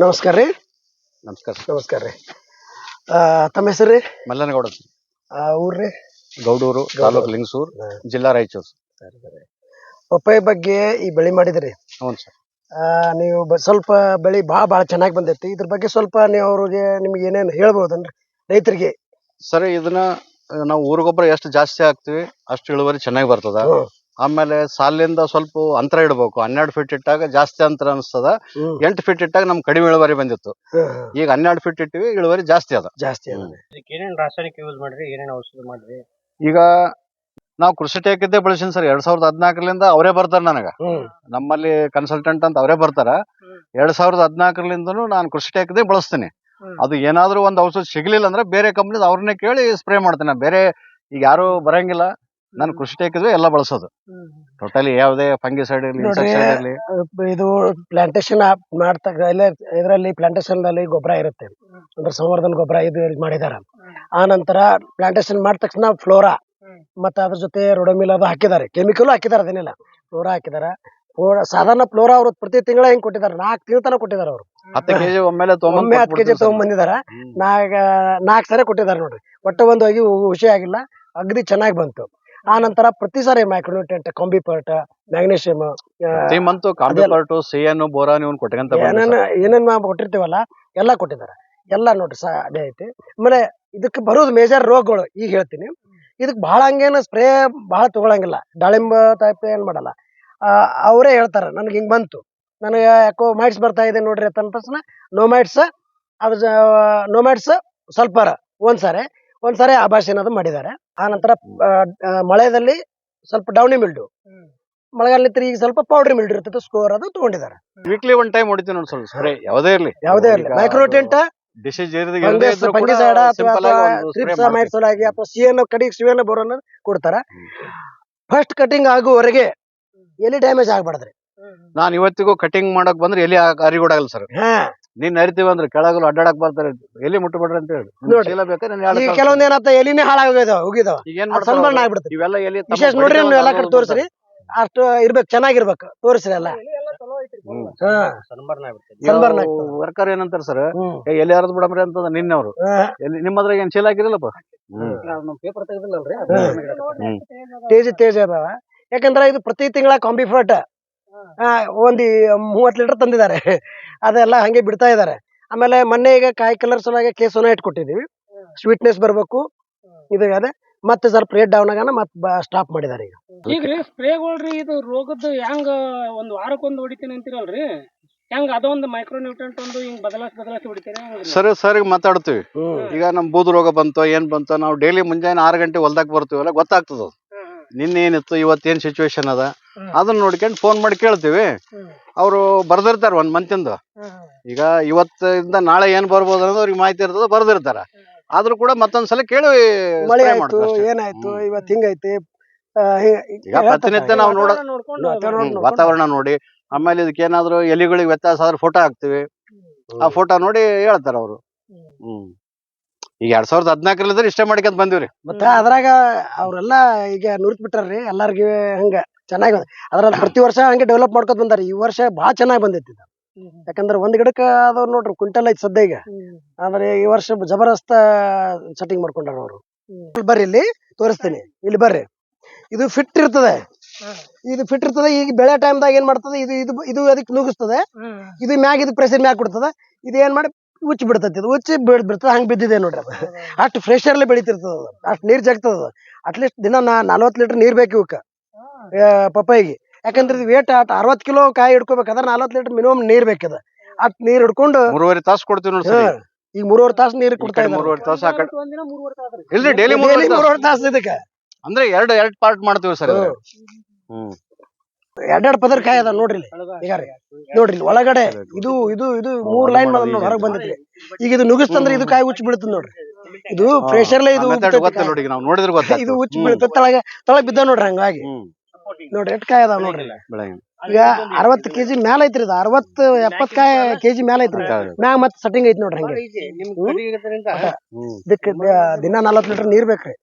ನಮಸ್ಕಾರ ರೀ. ನಮಸ್ಕಾರ ನಮಸ್ಕಾರ ರೀ. ತಮ್ಮ ಹೆಸರು ರೀ? ಮಲ್ಲನಗೌಡ ಊರ್ರಿ ಗೌಡೂರು ತಾಲೂಕು ಲಿಂಗಸೂರ್ ಜಿಲ್ಲಾ ರಾಯಚೂರು ಪಪ್ಪಾಯ ಬಗ್ಗೆ ಈ ಬೆಳೆ ಮಾಡಿದ್ರಿ? ಹ್ಞೂ ಸರ್. ಆ, ನೀವು ಬ- ಸ್ವಲ್ಪ ಬೆಳೆ ಭಾಳ ಭಾಳ ಚೆನ್ನಾಗಿ ಬಂದೈತಿ. ಇದ್ರ ಬಗ್ಗೆ ಸ್ವಲ್ಪ ನೀವು ಅವ್ರಿಗೆ ನಿಮ್ಗೆ ಏನೇನು ಹೇಳ್ಬೋದನ್ರಿ ರೈತರಿಗೆ? ಸರ್ ಇದನ್ನ ಆ, ನಾವು ಊರು ಗೊಬ್ಬರ ಎಷ್ಟು ಜಾಸ್ತಿ ಹಾಕ್ತಿವಿ ಅಷ್ಟು ಇಳುವರಿ ಚೆನ್ನಾಗಿ ಬರ್ತದ. ಹ್ಮ್. ಆಮೇಲೆ ಸಾಲಿಂದ ಸ್ವಲ್ಪ ಅಂತರ ಇಡಬೇಕು. ಹನ್ನೆರಡು ಫೀಟ್ ಇಟ್ಟಾಗ ಜಾಸ್ತಿ ಅಂತರ ಅನಿಸ್ತದ. ಎಂಟು ಫೀಟ್ ಇಟ್ಟಾಗ ನಮ್ ಕಡಿಮೆ ಇಳುವರಿ ಬಂದಿತ್ತು. ಈಗ ಹನ್ನೆರಡು ಫೀಟ್ ಇಟ್ಟಿವಿ ಇಳುವರಿ ಜಾಸ್ತಿ ಅದ. ಜಾಸ್ತಿ ಅದ. ಇದಕ್ಕೆ ಏನೇನ್ ರಾಸಾಯನಿಕ ಯೂಸ್ ಮಾಡ್ರಿ ಏನೇನ್ ಔಷಧ ಮಾಡ್ರಿ? ಈಗ ನಾವು ಕೃಷಿ ಟೇಕಿದ್ದೆ ಬಳಸಿನ ಸರ್ ಎರಡ್ ಸಾವಿರದ ಹದಿನಾಲ್ಕರಿಂದ ಅವರೇ ಬರ್ತಾರ ನನಗ. ನಮ್ಮಲ್ಲಿ ಕನ್ಸಲ್ಟೆಂಟ್ ಅಂತ ಅವರೇ ಬರ್ತಾರ. ಎರಡ್ ಸಾವಿರದ ಹದಿನಾಲ್ಕರಿಂದ ನಾನು ಕೃಷಿ ಟೇಕದೇ ಬಳಸ್ತೀನಿ. ಅದು ಏನಾದ್ರೂ ಒಂದು ಔಷಧ ಸಿಗ್ಲಿಲ್ಲ ಅಂದ್ರೆ ಬೇರೆ ಕಂಪ್ನಿ ಅವ್ರನ್ನೇ ಕೇಳಿ ಸ್ಪ್ರೇ ಮಾಡ್ತೀನಿ. ನಾನ್ ಬೇರೆ ಈಗ ಯಾರು ಬರಂಗಿಲ್ಲ. ನಾನು ಕೃಷಿ ಟೇಕಿದ್ರೆ ಎಲ್ಲ ಬಳಸೋದು. ಟೋಟಲಿ ಯಾವುದೇ ಫಂಗಿಸೈಡ್ ಸೈಡ್ ಇರಲಿ. ಇದು ಪ್ಲಾಂಟೇಶನ್ ಮಾಡ್ತಕ್ಕ ಇಲ್ಲೇ ಇದರಲ್ಲಿ ಪ್ಲಾಂಟೇಶನ್ ಅಲ್ಲಿ ಗೊಬ್ಬರ ಇರುತ್ತೆ. ಅಂದ್ರೆ ಸಂವರ್ಧನ ಗೊಬ್ಬರ ಇದು ಮಾಡಿದಾರ. ಆ ನಂತರ ಪ್ಲಾಂಟೇಶನ್ ಮಾಡ ತಕ್ಷಣ ಫ್ಲೋರಾ ಮತ್ತೆ ಅದ್ರ ಜೊತೆ ರೋಡಮಿಲ್ ಅದು ಹಾಕಿದ್ದಾರೆ ಕೆಮಿಕಲ್ ಹಾಕಿದ್ದಾರೆ ಅದನ್ನೆಲ್ಲ. ಫ್ಲೋರಾ ಹಾಕಿದಾರ. ಸಾಧಾರಣ ಫ್ಲೋರಾ ಅವರು ಪ್ರತಿ ತಿಂಗಳ ಹೆಂಗ್ ಕೊಟ್ಟಿದ್ದಾರೆ? ನಾಲ್ಕು ತಿಂಗಳ ತನಕ ಕೊಟ್ಟಿದ್ದಾರೆ ಅವರು. ಹತ್ತು ಕೆಜಿ ಒಮ್ಮೆಲೆ ಒಮ್ಮೆ ಹತ್ತು ಕೆಜಿ ತಗೊಂಡ್ಬಂದಿದಾರ ನಾಗ ನಾಲ್ಕು ಸಾರಿ ಕೊಟ್ಟಿದ್ದಾರೆ ನೋಡ್ರಿ. ಒಟ್ಟು ಒಂದು ಹೋಗಿ ಹುಷಿ ಆಗಿಲ್ಲ. ಅಗದಿ ಚೆನ್ನಾಗಿ ಬಂತು. ಆ ನಂತರ ಪ್ರತಿ ಸಾರಿ ಮೈಕ್ರೋನ್ಯೂಟ್ರೆಂಟ್ ಕಾಂಬಿಪರ್ಟ್ ಮ್ಯಾಗ್ನೇಷಿಯಂ ಮಂತ್ ಕಾಂಬಿಪರ್ಟು ಸಿಎನ್ ಬೋರಾನ್ ಇವನ್ ಕೊಟ್ಟಂತ ಏನೇನ ಏನೇನ್ ನಾವು ಕೊಟ್ಟಿರ್ತೀವಲ್ಲ ಎಲ್ಲಾ ಕೊಟ್ಟಿದ್ದಾರೆ. ಎಲ್ಲ ನೋಡ್ರಿ ಸಾ ಅದೇ ಐತಿ. ಆಮೇಲೆ ಇದಕ್ಕೆ ಬರೋದು ಮೇಜರ್ ರೋಗಗಳು ಈಗ ಹೇಳ್ತೀನಿ. ಇದಕ್ಕೆ ಬಹಳ ಹಂಗೇನ ಸ್ಪ್ರೇ ಬಹಳ ತಗೊಳಂಗಿಲ್ಲ. ದಾಳಿಂಬ ಟೈಪ್ ಏನ್ ಮಾಡಲ್ಲ. ಅವರೇ ಹೇಳ್ತಾರ ನನಗೆ ಹಿಂಗ್ ಬಂತು. ನನಗೆ ಯಾಕೋ ಮೈಟ್ಸ್ ಬರ್ತಾ ಇದೆ ನೋಡ್ರಿ ಅಂತ ನೋ ತಕ್ಷಣ ನೋಮೈಟ್ಸ್ ನೋ ಮೈಟ್ಸ್ ಸ್ವಲ್ಪ ಒಂದ್ಸಾರಿ. ಒಂದ್ಸಾರಿ ಆಭಾಷೆ ಅನ್ನೋದು ಮಾಡಿದ್ದಾರೆ. ಆ ನಂತರ ಮಳೆದಲ್ಲಿ ಸ್ವಲ್ಪ ಡೌನಿ ಮಿಲ್ಡು ಮಳೆಗಾಲ ಈಗ ಸ್ವಲ್ಪ ಪೌಡರ್ ಮಿಲ್ಡ್ ಇರ್ತದೆ ಸ್ಕೋರ್ ಅದು ತಗೊಂಡಿದ್ದಾರೆ. ವೀಕ್ಲಿ ಒನ್ ಟೈಮ್ ಹೊಡಿತೀನಿ ನೋಡಿ ಸ್ವಲ್ಪ. ಸರಿ ಯಾವುದೇ ಇರಲಿ. ಯಾವುದೇ ಇರಲಿ. ಮೈಕ್ರೋಟೆಂಟ್ ಡಿಸೀಸ್ ಫಂಗಸ್ ಫಂಗಿಸೈಡ್ ಅಥವಾ ಆಗಿ ಅಥವಾ ಸಿಎನ್ ಕಡಿಗೆ ಸಿಎನ್ ಬೋರನ್ ಕೊಡ್ತಾರ. ಫಸ್ಟ್ ಕಟಿಂಗ್ ಆಗುವವರೆಗೆ ಎಲ್ಲಿ ಡ್ಯಾಮೇಜ್ ಆಗ್ಬಾರ್ದ್ರಿ ನಾನು ಇವತ್ತಿಗೂ ಕಟಿಂಗ್ ಮಾಡಕ್ ಬಂದ್ರೆ ಎಲ್ಲಿ ಅರಿಗೋಡಾಗಲ್ಲ ಸರ್. ಹಾ. ನೀನ್ ಅರಿತೀವಿ ಅಂದ್ರೆ ಕೆಳಗಲು ಅಡ್ಡಾಡಕ್ ಬರ್ತಾರೆ. ಎಲ್ಲಿ ಮುಟ್ಟಬೇಡ್ರಿ ಅಂತ ಹೇಳಿ. ನಿಮ್ಗ್ ನೋಡಿ. ಚೀಲ ಬೇಕಾ ನಾನು ಈಗ ಎರಡು ಕೆಲವೊಂದ್ ಏನಾಗ್ತ ಎಲಿನೇ ಹಾಳಾಗೋಗಿದಾವ ಹೋಗಿದಾವ ಈಗ ಏನ್ ಅದು ಸನ್ಬರ್ನ್ ಮಾಡ್ತಾರೆ ಆಗ್ಬಿಡ್ತದೆ ಇವೆಲ್ಲ ಎಲ್ಲಿ ತಮ್ಮ ವಿಶೇಷ ನೋಡ್ರಿ ನೀವು ಎಲ್ಲಾ ಕಡೆ ತೋರಿಸ್ರಿ. ಅಷ್ಟು ಇರ್ಬೇಕು ಚೆನ್ನಾಗಿರ್ಬೇಕು ತೋರಿಸ್ರಿ ಎಲ್ಲ. ಹ್ಮ್. ಹಾ. ಸನ್ಬರ್ನ್ ಆಗ್ತದೆ. ವರ್ಕರ್ ಏನಂತಾರೆ ಸರ್ ಹ್ಮ್. ಎಲ್ಲಿ ಹರಿದ್ ಬಿಡಮ್ರಿ ಅಂತ ನಿನ್ನವ್ರು. ಹಾ. ಎಲ್ಲಿ ನಿಮ್ಮ ಹತ್ರ ಏನ್ ಚೀಲ ಹಾಕಿರಲ್ಲಪ್ಪ ಹ್ಮ್. ಪೇಪರ್ ತೆಗೆದಿಲ್ಲಲ್ರಿ ತೇಜ್ ತೇಜ ತೇಜ ಅದಾವ. ಯಾಕಂದ್ರೆ ಇದು ಪ್ರತಿ ತಿಂಗಳ ಕಾಂಬಿಫರ್ಟ್ ಒಂದ್ ಮೂವತ್ತು ಲೀಟರ್ ತಂದಿದ್ದಾರೆ. ಅದೆಲ್ಲ ಹಂಗೆ ಬಿಡ್ತಾ ಇದ್ದಾರೆ. ಆಮೇಲೆ ಮೊನ್ನೆ ಈಗ ಕಾಯಿ ಕಲರ್ ಸಲುವಾಗಿ ಕೇಸೋನ ಇಟ್ಕೊಟ್ಟಿದೀವಿ. ಸ್ವೀಟ್ನೆಸ್ ಬರ್ಬೇಕು. ಇದು ಅದೇ. ಮತ್ತೆ ಸ್ವಲ್ಪ ರೇಟ್ ಡೌನ್ ಆಗಾನ ಮತ್ತೆ ಸ್ಟಾಪ್ ಮಾಡಿದ್ದಾರೆ ಈಗ. ಈಗ ರೀ ಸ್ಪ್ರೇಗಳ್ರಿ ಇದು ರೋಗದ ಹೆಂಗ ಒಂದು ವಾರಕ್ಕೊಂದು ಹೊಡಿತೀನಿ ಅಂತೀರಲ್ರಿ? ಹೆಂಗ ಅದೊಂದು ಮೈಕ್ರೋ ನ್ಯೂಟ್ರೆಂಟ್ ಒಂದು ಹಿಂಗ್ ಬದಲಾಸ್ ಬದಲಾಸಿ ಹೊಡಿತೀರಾ ಹೆಂಗ್ರಿ? ಸರ್ ಸರ್ ಮಾತಾಡ್ತೀವಿ. ಈಗ ನಮ್ ಬೂದು ರೋಗ ಬಂತು ಏನ್ ಬಂತು ನಾವು ಡೈಲಿ ಮುಂಜಾನೆ ಆರು ಗಂಟೆ ಹೊಲ್ದಾಗ ಬರ್ತೀವಲ್ಲ ಗೊತ್ತಾಗ್ತದ. ನಿನ್ನೆ ಏನಿತ್ತು ಇವತ್ತೇನ್ ಸಿಚುವೇಶನ್ ಅದ. ಅದನ್ನ ನೋಡ್ಕೊಂಡು ಫೋನ್ ಮಾಡಿ ಕೇಳ್ತೀವಿ. ಅವರು ಬರ್ದಿರ್ತಾರ ಒಂದ್ ಮಂತಿಂದ ಈಗ ಇವತ್ತಿಂದ ನಾಳೆ ಏನ್ ಬರ್ಬೋದು ಅನ್ನೋದು ಅವ್ರಿಗೆ ಮಾಹಿತಿ ಇರ್ತದ ಬರ್ದಿರ್ತಾರ. ಆದ್ರೂ ಕೂಡ ಮತ್ತೊಂದ್ಸಲ ಕೇಳಿ ಮಳೆ spray ಆಯ್ತು ಮಾಡ್ತೀವಿ ಅಷ್ಟೇ. ಏನಾಯ್ತು. ಇವತ್ತು ಹಿಂಗೈತಿ? ಆ, ಈಗ ಪ್ರತಿನಿತ್ಯ ನಾವು ನೋಡ ಹ್ಮ್, ನೋಡ್ಕೊಂಡು- ವಾತಾವರಣ ನೋಡಿ. ಆಮೇಲೆ ಇದಕ್ಕೆ ಏನಾದ್ರು ಎಲಿಗಳಿಗೆ ವ್ಯತ್ಯಾಸ ಆದ್ರೆ ಫೋಟೋ ಹಾಕ್ತಿವಿ. ಆ ಫೋಟೋ ನೋಡಿ ಹೇಳ್ತಾರ ಅವರು. ಹ್ಮ್. ಈಗ ಎರಡ್ ಸಾವಿರದ ಹದಿನಾಲ್ಕರಲ್ಲಿದ್ರೆ ಇಷ್ಟೇ ಮಾಡ್ಕೊಂತ ಬಂದಿವ್ರಿ. ಮತ್ತೆ ಅದ್ರಾಗ ಅವ್ರೆಲ್ಲ ಈಗ ನುರಿತ್ ಬಿಟ್ಟಾರ್ರಿ ಎಲ್ಲಾರ್ಗಿ ಹಂಗ ಚೆನ್ನಾಗಿ ಅದ್ರಲ್ಲಿ ಪ್ರತಿ ವರ್ಷ ಹಂಗೆ ಡೆವಲಪ್ ಮಾಡ್ಕೊತ ಬಂದಾರ ಈ ವರ್ಷ ಬಾಳ ಚೆನ್ನಾಗಿ ಬಂದೈತಿ ಇದು. ಯಾಕಂದ್ರೆ ಒಂದ್ ಗಿಡಕ್ಕ ಅದಾವ್ ನೋಡ್ರಿ ಕ್ವಿಂಟಲ್ ಐತಿ ಸದ್ಯ ಈಗ. ಆದ್ರೆ ಈ ವರ್ಷ ಜಬರ್ದಸ್ತ ಸೆಟ್ಟಿಂಗ್ ಮಾಡ್ಕೊಂಡಾರ ಅವರು. ಬರ್ರಿ ಇಲ್ಲಿ ತೋರಿಸ್ತೀನಿ. ಇಲ್ಲಿ ಬರ್ರಿ. ಇದು ಫಿಟ್ ಇರ್ತದೆ. ಇದು ಫಿಟ್ ಇರ್ತದೆ ಈಗ ಬೆಳೆ ಟೈಮ್ದಾಗ ಏನ್ ಮಾಡ್ತದೆ ಇದು ಇದು ಇದು ಅದಕ್ಕೆ ನುಗ್ಗಿಸ್ತದೆ ಇದು ಮ್ಯಾಗ ಇದು ಪ್ರೆಷರ್ ಮ್ಯಾಗ ಕೊಡ್ತದ. ಇದು ಏನ್ ಮಾಡಿ ಉಚ್ಚಿ ಬಿಡ್ತೈತಿ ಇದು ಉಚ್ಚಿ ಬಿಡ್ ಬಿಡ್ತದ ಹಂಗ್ ಬಿದ್ದಿದೆ ನೋಡ್ರಿ ಅದು. ಅಷ್ಟು ಅಲ್ಲಿ ಬೆಳಿತಿರ್ತದ ಅದು ಅಷ್ಟು ನೀರ್ ಜಗ್ತದ ಅಟ್ಲೀಸ್ಟ್ ದಿನ ನಾ ನಲ್ವತ್ತು ಲೀಟರ್ ನೀರ್ ಬೇಕು ಇವಕ್ಕ ಪಪ್ಪಾಯಿಗೆ. ಯಾಕಂದ್ರೆ ಇದು ವೇಟ್ ಅಟ್ ಅರವತ್ ಕಿಲೋ ಕಾಯಿ ಹಿಡ್ಕೋಬೇಕಾದ್ರೆ ನಲ್ವತ್ತು ಲೀಟರ್ ಮಿನಿಮಮ್ ನೀರ್ ಬೇಕದ ಅಟ್ ನೀರ್ ಹಿಡ್ಕೊಂಡು ಮೂರುವರೆ ತಾಸು ಕೊಡ್ತೀವಿ ನೋಡಿ ಸರ್. ಈಗ ಮೂರುವರೆ ತಾಸು ನೀರ್ ಕೊಡ್ತಾ ಇದ್ದಾರೆ. ಮೂರುವರೆ ತಾಸು ಆ ಕಡೆ. ಇಲ್ರಿ ಡೈಲಿ Daily ಮೂರುವರೆ ತಾಸು ಇದಕ್ಕೆ. ಅಂದ್ರೆ ಎರಡು ಎರಡು ಪಾರ್ಟ್ ಮಾಡ್ತೀವಿ ಸರ್ ಹ್ಮ್. ಹ್ಮ್. ಎರಡೆರಡು ಪದರ ಕಾಯಿ ಅದ ನೋಡ್ರಿ ಇಲ್ಲಿ. ಈಗ ರೀ. ನೋಡ್ರಿ ಇಲ್ಲಿ ಒಳಗಡೆ ಇದು ಇದು ಇದು ಮೂರ್ ಲೈನ್ ಹೊರಗೆ ಬಂದೈತ್ರಿ ಈಗ ಇದು ನುಗಿಸ್ತಂದ್ರೆ ಇದು ಕಾಯಿ ಉಚ್ಚ ಬಿಡುತ್ತೆ ನೋಡ್ರಿ. ಇದು ಪ್ರೆಷರ್ ಇದು. ನೋಡಿ ನಾವು ನೋಡಿದ್ರೆ ಇದು ಉಚ್ಚಿ ಬಿಡುತ್ತೆ ತಳಗ ತಳಗ ಬಿದ್ದ ನೋಡ್ರಿ ಹಂಗಾಗಿ. ಹ್ಮ್. ನೋಡ್ರಿ ಎಷ್ಟ್ ಕಾಯಿ ಅದಾವ ನೋಡ್ರಿ. ಬೆಳಗ್ಗೆ ಈಗ ಅರವತ್ತು ಕೆಜಿ ಮ್ಯಾಲ ಐತ್ರಿ ಇದು ಅರವತ್ ಎಪ್ಪತ್ ಕಾಯಿ ಕೆಜಿ ಮ್ಯಾಲ ಐತ್ರಿ. ಮ್ಯಾಗ ಮತ್ತ್ ಸೆಟ್ಟಿಂಗ್ ಐತಿ ನೋಡ್ರಿ ಹಂಗೆ. ಹ್ಮ್? ಹ್ಮ್. ಇದಕ್ಕೆ ದಿನ ನಲ್ವತ್ ಲೀಟರ್ ನೀರ್ ಬೇಕ್ರಿ.